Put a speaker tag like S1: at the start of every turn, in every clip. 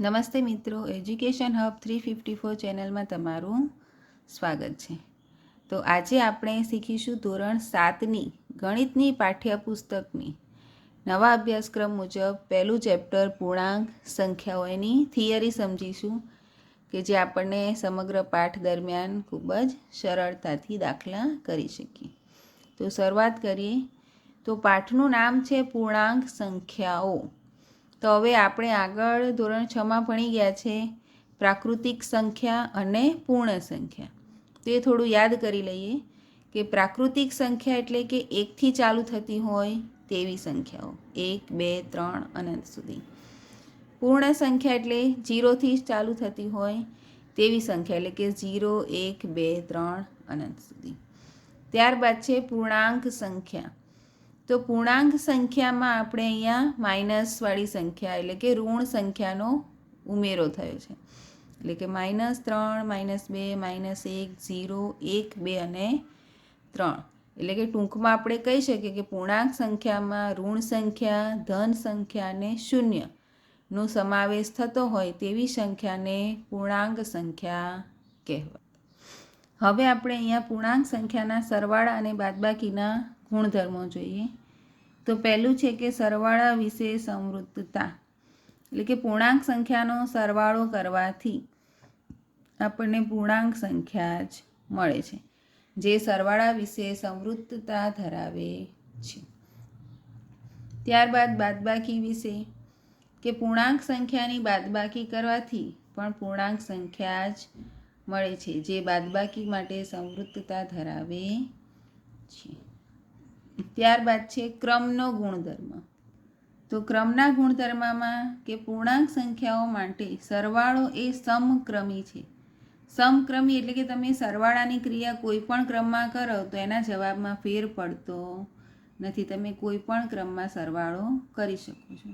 S1: નમસ્તે મિત્રો education hub three fifty four ચેનલમાં તમારું સ્વાગત છે. તો આજે આપણે શીખીશું ધોરણ સાતની ગણિતની પાઠ્યપુસ્તકની. નવા અભ્યાસક્રમ મુજબ પહેલું ચેપ્ટર પૂર્ણાંક સંખ્યાઓ એની થિયરી સમજીશું, કે જે આપણને સમગ્ર પાઠ દરમિયાન ખૂબ જ સરળતાથી દાખલા કરી શકીએ. તો શરૂઆત કરીએ. તો પાઠનું નામ છે પૂર્ણાંક સંખ્યાઓ. તો હવે આપણે આગળ ધોરણ છમાં ભણી ગયા છે. પ્રાકૃતિક સંખ્યા અને પૂર્ણ સંખ્યા. તો એ થોડું યાદ કરી લઈએ કે પ્રાકૃતિક સંખ્યા એટલે કે એકથી ચાલુ થતી હોય તેવી સંખ્યાઓ. એક, બે, ત્રણ અનંત સુધી. પૂર્ણ સંખ્યા એટલે જીરોથી ચાલુ થતી હોય તેવી સંખ્યા એટલે કે ઝીરો એક, બે, ત્રણ અનંત સુધી. ત્યારબાદ છે પૂર્ણાંક સંખ્યા. તો પૂર્ણાંક સંખ્યામાં આપણે અહીંયા માઇનસવાળી સંખ્યા એટલે કે ઋણ સંખ્યાનો ઉમેરો થયો છે. એટલે કે માઇનસ ત્રણ માઇનસ બે માઇનસ એક ઝીરો એક, બે અને ત્રણ. એટલે કે ટૂંકમાં આપણે કહી શકીએ કે પૂર્ણાંક સંખ્યામાં ઋણ સંખ્યા, ધન સંખ્યા અને શૂન્યનો સમાવેશ થતો હોય તેવી સંખ્યાને પૂર્ણાંક સંખ્યા કહેવાય. હવે આપણે અહીંયા પૂર્ણાંક સંખ્યાના સરવાળા અને બાદબાકીના ગુણધર્મો જોઈએ. તો પહેલું છે કે સરવાળા વિશે સમૃદ્ધતા. એટલે કે પૂર્ણાંક સંખ્યાનો સરવાળો કરવાથી આપણને પૂર્ણાંક સંખ્યા જ મળે છે. જે સરવાળા વિશે સમૃદ્ધતા ધરાવે છે. ત્યારબાદ બાદબાકી વિશે. કે પૂર્ણાંક સંખ્યાની બાદબાકી કરવાથી પણ પૂર્ણાંક સંખ્યા જ મળે છે. જે બાદબાકી માટે સમૃદ્ધતા ધરાવે છે. ત્યારબાદ છે ક્રમનો ગુણધર્મ. તો ક્રમના ગુણધર્મમાં કે પૂર્ણાંક સંખ્યાઓ માટે સરવાળો એ સમક્રમી છે. સમક્રમી એટલે કે તમે સરવાળાની ક્રિયા કોઈ પણ ક્રમમાં કરો તો એના જવાબમાં ફેર પડતો નથી. તમે કોઈ પણ ક્રમમાં સરવાળો કરી શકો છો.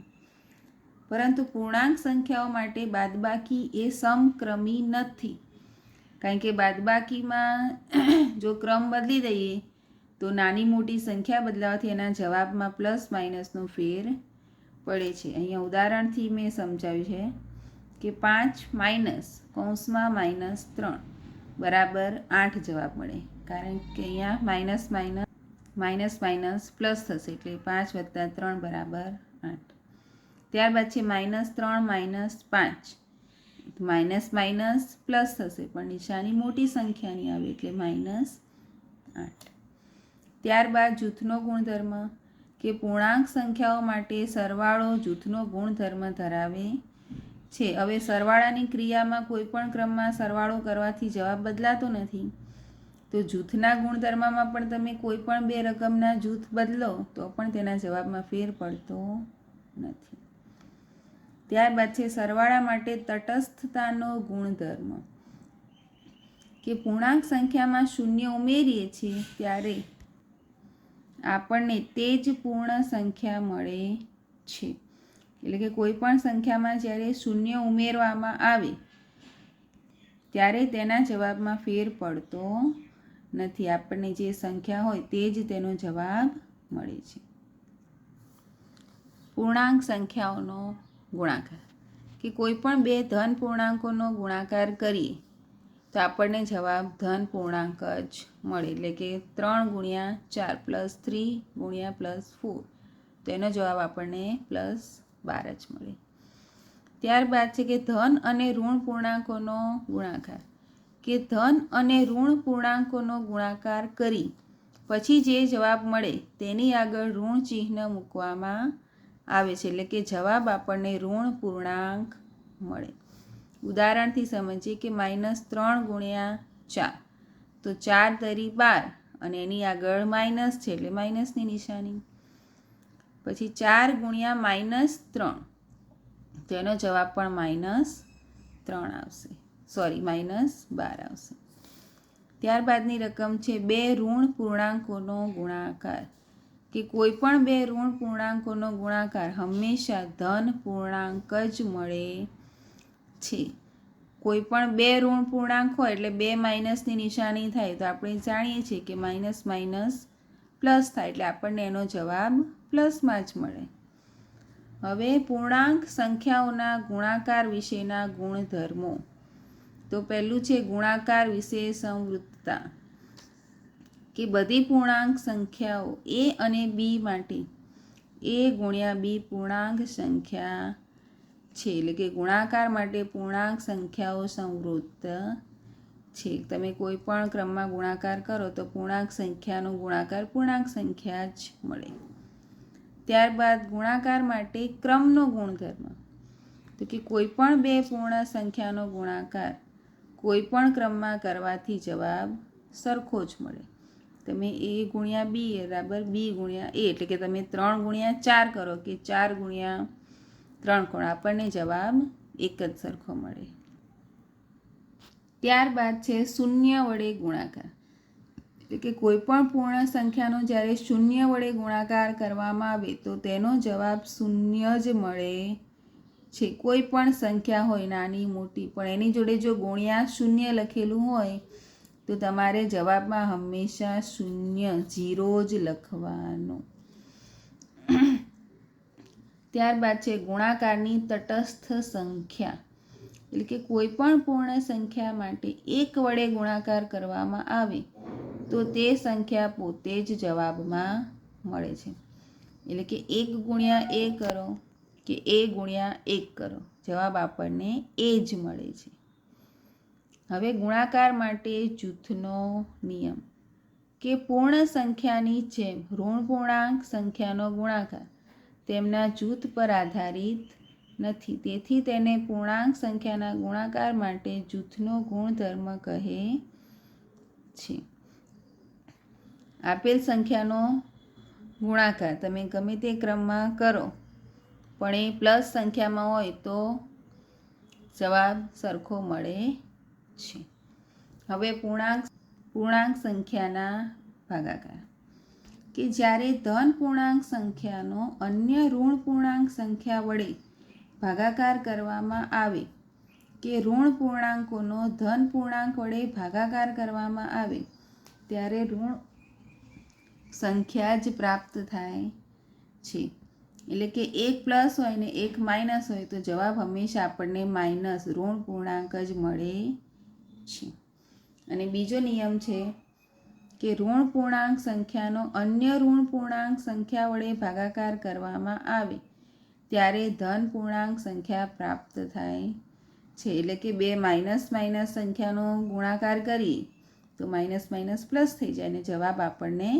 S1: પરંતુ પૂર્ણાંક સંખ્યાઓ માટે બાદબાકી એ સમક્રમી નથી. કારણ કે બાદબાકીમાં જો ક્રમ બદલી દઈએ તો નાની મોટી સંખ્યા બદલાવાથી એના જવાબમાં પ્લસ માઇનસનો ફેર પડે છે. અહીંયા ઉદાહરણથી મેં સમજાવ્યું છે કે પાંચ માઇનસ કૌંસમાં માઇનસ ત્રણ બરાબર આઠ જવાબ મળે. કારણ કે અહીંયા minus minus minus minus plus થશે એટલે પાંચ વત્તા ત્રણ બરાબર આઠ. ત્યારબાદ છે માઇનસ ત્રણ, માઇનસ પાંચ. માઇનસ માઇનસ પ્લસ થશે, પણ નિશાની મોટી સંખ્યાની આવે એટલે માઇનસ આઠ. ત્યારબાદ જૂથનો ગુણધર્મ કે પૂર્ણાંક સંખ્યાઓ માટે સરવાળો જૂથનો ગુણધર્મ ધરાવે છે. હવે સરવાળાની ક્રિયામાં કોઈપણ ક્રમમાં સરવાળો કરવાથી જવાબ બદલાતો નથી. તો જૂથના ગુણધર્મમાં પણ તમે કોઈ પણ બે રકમના જૂથ બદલો તો પણ તેના જવાબમાં ફેર પડતો નથી. ત્યારબાદ છે સરવાળા માટે તટસ્થતાનો ગુણધર્મ. કે પૂર્ણાંક સંખ્યામાં શૂન્ય ઉમેરીએ છીએ ત્યારે આપણને તે જ પૂર્ણ સંખ્યા મળે છે. એટલે કે કોઈ પણ સંખ્યામાં જ્યારે શૂન્ય ઉમેરવામાં આવે, ત્યારે તેના જવાબમાં ફેર પડતો નથી. આપણને જે સંખ્યા હોય તે જ તેનો જવાબ મળે છે. પૂર્ણાંક સંખ્યાઓનો ગુણાકાર. કે કોઈ પણ બે ધન પૂર્ણાંકોનો ગુણાકાર કરીએ તો આપણને જવાબ ધન પૂર્ણાંક જ મળે. એટલે કે ત્રણ ગુણ્યા ચાર પ્લસ થ્રી ગુણ્યા પ્લસ ફોર. તો એનો જવાબ આપણને પ્લસ બાર જ મળે. ત્યારબાદ છે કે ધન અને ઋણ પૂર્ણાંકોનો ગુણાકાર. કે ધન અને ઋણ પૂર્ણાંકોનો ગુણાકાર કરી, પછી જે જવાબ મળે તેની આગળ ઋણ ચિહ્ન મૂકવામાં આવે છે. એટલે કે જવાબ આપણને ઋણ પૂર્ણાંક મળે. ઉદાહરણથી સમજીએ કે માઇનસ ત્રણ ગુણ્યા ચાર. તો ચાર તરી બાર અને એની આગળ માઇનસ છે એટલે માઇનસની નિશાની. પછી ચાર ગુણ્યા માઇનસ ત્રણ. તો એનો જવાબ પણ માઇનસ ત્રણ આવશે. સોરી, માઇનસ બાર આવશે. ત્યારબાદની રકમ છે બે ઋણ પૂર્ણાંકોનો ગુણાકાર. કે કોઈ પણ બે ઋણ પૂર્ણાંકોનો ગુણાકાર હંમેશા ધન પૂર્ણાંક જ મળે છે કોઈ પણ બે ઋણ પૂર્ણાંક હોય એટલે બે માઇનસની નિશાની થાય, તો આપણે જાણીએ છીએ કે માઇનસ માઇનસ પ્લસ થાય, એટલે આપણને એનો જવાબ પ્લસમાં જ મળે. હવે પૂર્ણાંક સંખ્યાઓના ગુણાકાર વિશેના ગુણધર્મો. તો પહેલું છે ગુણાકાર વિશે સંવૃત્તતા કે બધી પૂર્ણાંક સંખ્યાઓ એ અને બી માટે, એ ગુણ્યા બી પૂર્ણાંક સંખ્યા છે, એટલે કે ગુણાકાર માટે પૂર્ણાંક સંખ્યાઓ સંવૃત્ત છે. તમે કોઈ પણ ક્રમમાં ગુણાકાર કરો તો પૂર્ણાંક સંખ્યાનો ગુણાકાર પૂર્ણાંક સંખ્યા જ મળે. ત્યારબાદ ગુણાકાર માટે ક્રમનો ગુણધર્મ. તો કે કોઈ પણ બે પૂર્ણ સંખ્યાનો ગુણાકાર કોઈ પણ ક્રમમાં કરવાથી જવાબ સરખો જ મળે. તમે એ ગુણ્યા બી બરાબર બી ગુણ્યા એ, એટલે કે તમે ત્રણ ગુણ્યા ચાર કરો કે ચાર ગુણ્યા ત્રણ કોણ આપણને જવાબ એક જ સરખો મળે. ત્યારબાદ છે શૂન્ય વડે ગુણાકાર. એટલે કે કોઈ પણ પૂર્ણ સંખ્યાનો જ્યારે શૂન્ય વડે ગુણાકાર કરવામાં આવે તો તેનો જવાબ શૂન્ય જ મળે છે. કોઈ પણ સંખ્યા હોય નાની, મોટી, પણ એની જોડે જો ગુણ્યા શૂન્ય લખેલું હોય તો તમારે જવાબમાં હંમેશા શૂન્ય, ઝીરો જ લખવાનો. ત્યારબાદ છે ગુણાકારની તટસ્થ સંખ્યા. એટલે કે કોઈ પણ પૂર્ણ સંખ્યા માટે એક વડે ગુણાકાર કરવામાં આવે, તો તે સંખ્યા પોતે જ જવાબમાં મળે છે. એટલે કે એક ગુણ્યા એ કરો કે એ ગુણ્યા એક કરો, જવાબ આપણને એ જ મળે છે. હવે ગુણાકાર માટે જૂથનો નિયમ કે પૂર્ણ સંખ્યાની જેમ ઋણ પૂર્ણાંક સંખ્યાનો ગુણાકાર. તેમના જૂથ પર આધારિત નથી. તેથી તેને પૂર્ણાંક સંખ્યાના ગુણાકાર માટે જૂથનો ગુણધર્મ કહે છે. આપેલ સંખ્યાનો ગુણાકાર તમે ગમે તે ક્રમમાં કરો, પણ એ પ્લસ સંખ્યામાં હોય તો જવાબ સરખો મળે છે. હવે પૂર્ણાંક પૂર્ણાંક સંખ્યાના ભાગાકાર. કે જ્યારે ધન પૂર્ણાંક સંખ્યાનો અન્ય ઋણ પૂર્ણાંક સંખ્યા વડે ભાગાકાર કરવામાં આવે, કે ઋણ પૂર્ણાંકોનો ધન પૂર્ણાંક વડે ભાગાકાર કરવામાં આવે, ત્યારે ઋણ સંખ્યા જ પ્રાપ્ત થાય છે. એટલે કે એક પ્લસ હોય ને એક માઇનસ હોય, તો જવાબ હંમેશા આપણને માઇનસ ઋણ પૂર્ણાંક જ મળે છે. અને બીજો નિયમ છે કે ઋણ પૂર્ણાંક સંખ્યાનો અન્ય ઋણ પૂર્ણાંક સંખ્યા વડે ભાગાકાર કરવામાં આવે, ત્યારે ધન પૂર્ણાંક સંખ્યા પ્રાપ્ત થાય છે. એટલે કે બે માઇનસ માઇનસ સંખ્યાનો ગુણાકાર કરીએ, તો માઇનસ માઇનસ પ્લસ થઈ જાય અને જવાબ આપણને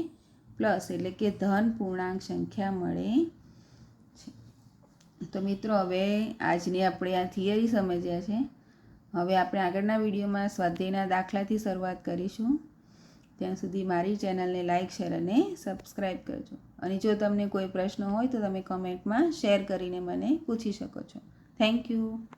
S1: પ્લસ, એટલે કે ધન પૂર્ણાંક સંખ્યા મળે તો મિત્રો, હવે આજની આપણે આ થિયરી સમજ્યા છે. હવે આપણે આગળના વિડીયોમાં સ્વાધ્યાયના દાખલાથી શરૂઆત કરીશું. ત્યાં સુધી મારી ચેનલને લાઇક શેર અને સબસ્ક્રાઈબ કરજો. અને જો તમને કોઈ પ્રશ્ન હોય તો તમે કમેન્ટમાં શેર કરીને મને પૂછી શકો છો. Thank you.